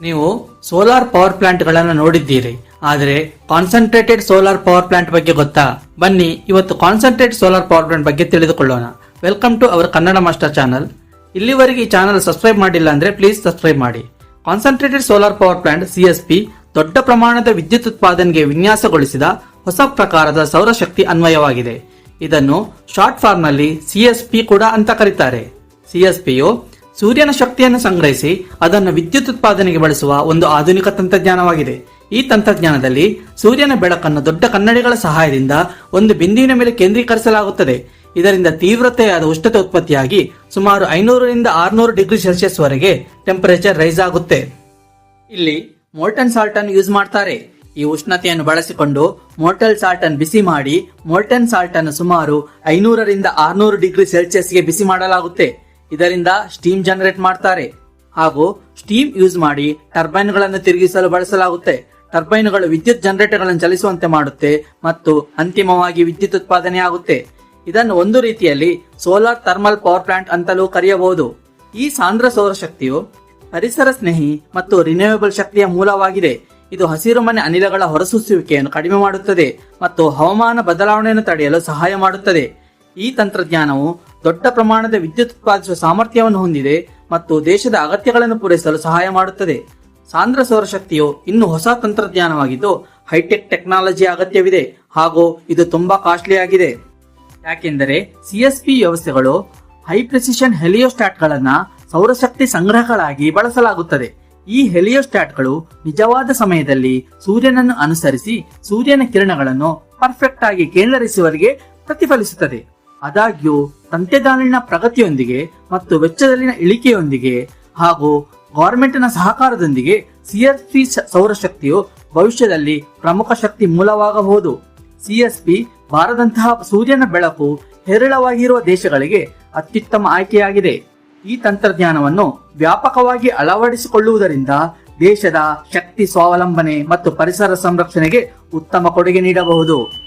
ನೀವು solar power plant ಗಳನ್ನ ನೋಡಿದ್ದೀರಿ. ಆದರೆ ಕಾನ್ಸಂಟ್ರೇಟೆಡ್ ಸೋಲಾರ್ ಪವರ್ ಪ್ಲಾಂಟ್ ಬಗ್ಗೆ ಗೊತ್ತಾ? ಬನ್ನಿ, ಇವತ್ತು ಕಾನ್ಸಂಟ್ರೇಟ್ ಸೋಲಾರ್ ಪವರ್ ಪ್ಲಾಂಟ್ ಬಗ್ಗೆ ತಿಳಿದುಕೊಳ್ಳೋಣ. Welcome to our Kannada master channel ಇಲ್ಲಿವರೆಗೆ ಈ ಚಾನಲ್ ಸಬ್ಸ್ಕ್ರೈಬ್ ಮಾಡಿಲ್ಲ ಅಂದ್ರೆ ಪ್ಲೀಸ್ ಸಬ್ಸ್ಕ್ರೈಬ್ ಮಾಡಿ. Concentrated solar power plant CSP ದೊಡ್ಡ ಪ್ರಮಾಣದ ವಿದ್ಯುತ್ ಉತ್ಪಾದನೆಗೆ ವಿನ್ಯಾಸಗೊಳಿಸಿದ ಹೊಸ ಪ್ರಕಾರದ ಸೌರಶಕ್ತಿ ಅನ್ವಯವಾಗಿದೆ. ಇದನ್ನು ಶಾರ್ಟ್ ಫಾರ್ಮ್ನಲ್ಲಿ ಸಿಎಸ್ಪಿ ಕೂಡ ಅಂತ ಕರೀತಾರೆ. ಸಿಎಸ್ಪಿಯು ಸೂರ್ಯನ ಶಕ್ತಿಯನ್ನು ಸಂಗ್ರಹಿಸಿ ಅದನ್ನು ವಿದ್ಯುತ್ ಉತ್ಪಾದನೆಗೆ ಬಳಸುವ ಒಂದು ಆಧುನಿಕ ತಂತ್ರಜ್ಞಾನವಾಗಿದೆ. ಈ ತಂತ್ರಜ್ಞಾನದಲ್ಲಿ ಸೂರ್ಯನ ಬೆಳಕನ್ನು ದೊಡ್ಡ ಕನ್ನಡಿಗಳ ಸಹಾಯದಿಂದ ಒಂದು ಬಿಂದುವಿನ ಮೇಲೆ ಕೇಂದ್ರೀಕರಿಸಲಾಗುತ್ತದೆ. ಇದರಿಂದ ತೀವ್ರತೆಯಾದ ಉಷ್ಣತೆ ಉತ್ಪತ್ತಿಯಾಗಿ ಸುಮಾರು ಐನೂರರಿಂದ ಆರುನೂರು ಡಿಗ್ರಿ ಸೆಲ್ಸಿಯಸ್ ವರೆಗೆ ಟೆಂಪರೇಚರ್ ರೈಸ್ ಆಗುತ್ತೆ. ಇಲ್ಲಿ ಮೋಲ್ಟನ್ ಸಾಲ್ಟ್ ಅನ್ನು ಯೂಸ್ ಮಾಡ್ತಾರೆ. ಈ ಉಷ್ಣತೆಯನ್ನು ಬಳಸಿಕೊಂಡು ಮೋಲ್ಟನ್ ಸಾಲ್ಟ್ ಅನ್ನು ಬಿಸಿ ಮಾಡಿ ಮೋಲ್ಟನ್ ಸಾಲ್ಟ್ ಅನ್ನು ಸುಮಾರು ಐನೂರರಿಂದ ಆರ್ನೂರು ಡಿಗ್ರಿ ಸೆಲ್ಸಿಯಸ್ಗೆ ಬಿಸಿ ಮಾಡಲಾಗುತ್ತೆ. ಇದರಿಂದ ಸ್ಟೀಮ್ ಜನರೇಟ್ ಮಾಡ್ತಾರೆ. ಹಾಗೂ ಸ್ಟೀಮ್ ಯೂಸ್ ಮಾಡಿ ಟರ್ಬೈನ್ಗಳನ್ನು ತಿರುಗಿಸಲು ಬಳಸಲಾಗುತ್ತೆ. ಟರ್ಬೈನ್ಗಳು ವಿದ್ಯುತ್ ಜನರೇಟರ್ಗಳನ್ನು ಚಲಿಸುವಂತೆ ಮಾಡುತ್ತೆ ಮತ್ತು ಅಂತಿಮವಾಗಿ ವಿದ್ಯುತ್ ಉತ್ಪಾದನೆ ಆಗುತ್ತೆ. ಇದನ್ನು ಒಂದು ರೀತಿಯಲ್ಲಿ ಸೋಲಾರ್ ಥರ್ಮಲ್ ಪವರ್ ಪ್ಲಾಂಟ್ ಅಂತಲೂ ಕರೆಯಬಹುದು. ಈ ಸಾಂದ್ರ ಸೌರಶಕ್ತಿಯು ಪರಿಸರ ಸ್ನೇಹಿ ಮತ್ತು ರಿನ್ಯೂವೇಬಲ್ ಶಕ್ತಿಯ ಮೂಲವಾಗಿದೆ. ಇದು ಹಸಿರುಮನೆ ಅನಿಲಗಳ ಹೊರಸೂಸುವಿಕೆಯನ್ನು ಕಡಿಮೆ ಮಾಡುತ್ತದೆ ಮತ್ತು ಹವಾಮಾನ ಬದಲಾವಣೆಯನ್ನು ತಡೆಯಲು ಸಹಾಯ ಮಾಡುತ್ತದೆ. ಈ ತಂತ್ರಜ್ಞಾನವು ದೊಡ್ಡ ಪ್ರಮಾಣದ ವಿದ್ಯುತ್ ಉತ್ಪಾದಿಸುವ ಸಾಮರ್ಥ್ಯವನ್ನು ಹೊಂದಿದೆ ಮತ್ತು ದೇಶದ ಅಗತ್ಯಗಳನ್ನು ಪೂರೈಸಲು ಸಹಾಯ ಮಾಡುತ್ತದೆ. ಸಾಂದ್ರ ಸೌರಶಕ್ತಿಯು ಇನ್ನು ಹೊಸ ತಂತ್ರಜ್ಞಾನವಾಗಿದ್ದು, ಹೈಟೆಕ್ ಟೆಕ್ನಾಲಜಿ ಅಗತ್ಯವಿದೆ ಹಾಗೂ ಇದು ತುಂಬಾ ಕಾಸ್ಟ್ಲಿ ಆಗಿದೆ ಯಾಕೆಂದರೆ ಸಿಎಸ್ಪಿ ವ್ಯವಸ್ಥೆಗಳು ಹೈ ಪ್ರೆಸಿಷನ್ ಹೆಲಿಯೋಸ್ಟಾಟ್ಗಳನ್ನ ಸೌರಶಕ್ತಿ ಸಂಗ್ರಹಗಳಾಗಿ ಬಳಸಲಾಗುತ್ತದೆ. ಈ ಹೆಲಿಯೋಸ್ಟಾಟ್ಗಳು ನಿಜವಾದ ಸಮಯದಲ್ಲಿ ಸೂರ್ಯನನ್ನು ಅನುಸರಿಸಿ ಸೂರ್ಯನ ಕಿರಣಗಳನ್ನು ಪರ್ಫೆಕ್ಟ್ ಆಗಿ ಕೇಂದ್ರಿಸುವವರಿಗೆ ಪ್ರತಿಫಲಿಸುತ್ತದೆ. ಆದಾಗ್ಯೂ ತಂತ್ರಜ್ಞಾನಿನ ಪ್ರಗತಿಯೊಂದಿಗೆ ಮತ್ತು ವೆಚ್ಚದಲ್ಲಿನ ಇಳಿಕೆಯೊಂದಿಗೆ ಹಾಗೂ ಗವರ್ಮೆಂಟ್ನ ಸಹಕಾರದೊಂದಿಗೆ ಸಿಎಸ್ಪಿ ಸೌರಶಕ್ತಿಯು ಭವಿಷ್ಯದಲ್ಲಿ ಪ್ರಮುಖ ಶಕ್ತಿ ಮೂಲವಾಗಬಹುದು. ಸಿಎಸ್ಪಿ ಬಾರದಂತಹ ಸೂರ್ಯನ ಬೆಳಕು ಹೇರಳವಾಗಿರುವ ದೇಶಗಳಿಗೆ ಅತ್ಯುತ್ತಮ ಆಯ್ಕೆಯಾಗಿದೆ. ಈ ತಂತ್ರಜ್ಞಾನವನ್ನು ವ್ಯಾಪಕವಾಗಿ ಅಳವಡಿಸಿಕೊಳ್ಳುವುದರಿಂದ ದೇಶದ ಶಕ್ತಿ ಸ್ವಾವಲಂಬನೆ ಮತ್ತು ಪರಿಸರ ಸಂರಕ್ಷಣೆಗೆ ಉತ್ತಮ ಕೊಡುಗೆ ನೀಡಬಹುದು.